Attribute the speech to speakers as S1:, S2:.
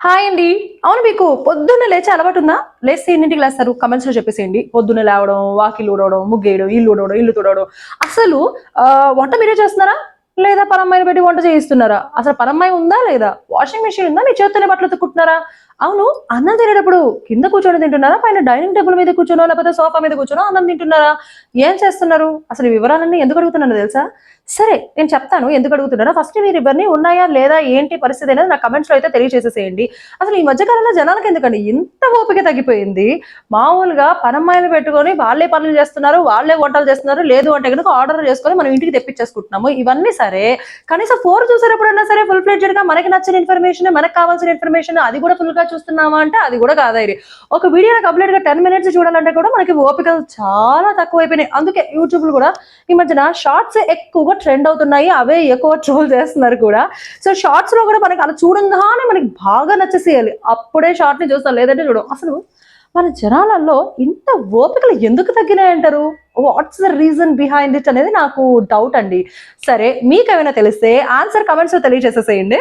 S1: Hi అండి. అవును మీకు పొద్దున్న లేచే అలవాటు ఉందా? లేస్తే ఎన్నింటికి లేస్తారు? కమెంట్స్లో చెప్పేసేయండి. పొద్దున్న లేవడం వాకిలు ఊడవడం ముగ్గేయడం ఇల్లు ఊడవడం ఇల్లు తుడవడం. అసలు ఆ, వంట మీరే చేస్తున్నారా? లేదా పరమ్మాయిని పెట్టి వంట చేయిస్తున్నారా? అసలు పరమ్మాయి ఉందా లేదా? వాషింగ్ మెషిన్ ఉందా? మీ చేత్తోనే బట్టలు తుక్కుంటున్నారా అవును అన్నం తినేటప్పుడు కింద కూర్చొని తింటున్నారా? పైన డైనింగ్ టేబుల్ మీద కూర్చోనో లేకపోతే సోఫా మీద కూర్చోనో అన్నం తింటున్నారా? ఏం చేస్తున్నారు? అసలు ఈ వివరాలన్నీ ఎందుకు అడుగుతున్నాను తెలుసా? సరే నేను చెప్తాను. ఎందుకు అడుగుతున్నాను. ఫస్ట్ మీరు ఇవన్నీ ఉన్నాయా లేదా ఏంటి పరిస్థితి అనేది నా కమెంట్స్లో అయితే తెలియజేసేసేయండి అసలు ఈ మధ్యకాలంలో జనాలకు ఎందుకండి? ఇంత ఓపిక తగ్గిపోయింది. మామూలుగా పనమ్మాయిలు పెట్టుకొని వాళ్ళే పనులు చేస్తున్నారు వాళ్ళే వంటలు చేస్తున్నారు లేదు అంటే కనుక ఆర్డర్ చేసుకొని మనం ఇంటికి తెప్పించేసుకుంటున్నాము. ఇవన్నీ సరే. కనీసం ఫోర్ చూసేటప్పుడన్నా సరే ఫుల్ ఫ్లెడ్జెడ్గా మనకి నచ్చిన ఇన్ఫర్మేషన్ మనకు కావాల్సిన ఇన్ఫర్మేషన్ అది కూడా ఫుల్గా చూస్తున్నామా అంటే అది కూడా కాదైరి. ఒక వీడియోని కంప్లీట్గా టెన్ మినిట్స్ చూడాలంటే కూడా మనకి ఓపికలు చాలా తక్కువైపోయినాయి. అందుకే యూట్యూబ్లో కూడా ఈ మధ్యన షార్ట్స్ ఎక్కువగా ట్రెండ్ అవుతున్నాయి అవే ఎక్కువ ట్రోల్ చేస్తున్నారు కూడా. సో షార్ట్స్లో కూడా మనకి అలా చూడంగానే మనకి బాగా నచ్చేసేయాలి. అప్పుడే షార్ట్ని చూస్తాం. లేదంటే చూడం అసలు మన జనాలలో ఇంత ఓపికలు ఎందుకు తగ్గినాయి అంటారు what's the reason behind it అనేది నాకు డౌట్ అండి. సరే మీకు ఏమైనా తెలిస్తే ఆన్సర్ కమెంట్స్లో తెలియజేసేసేయండి.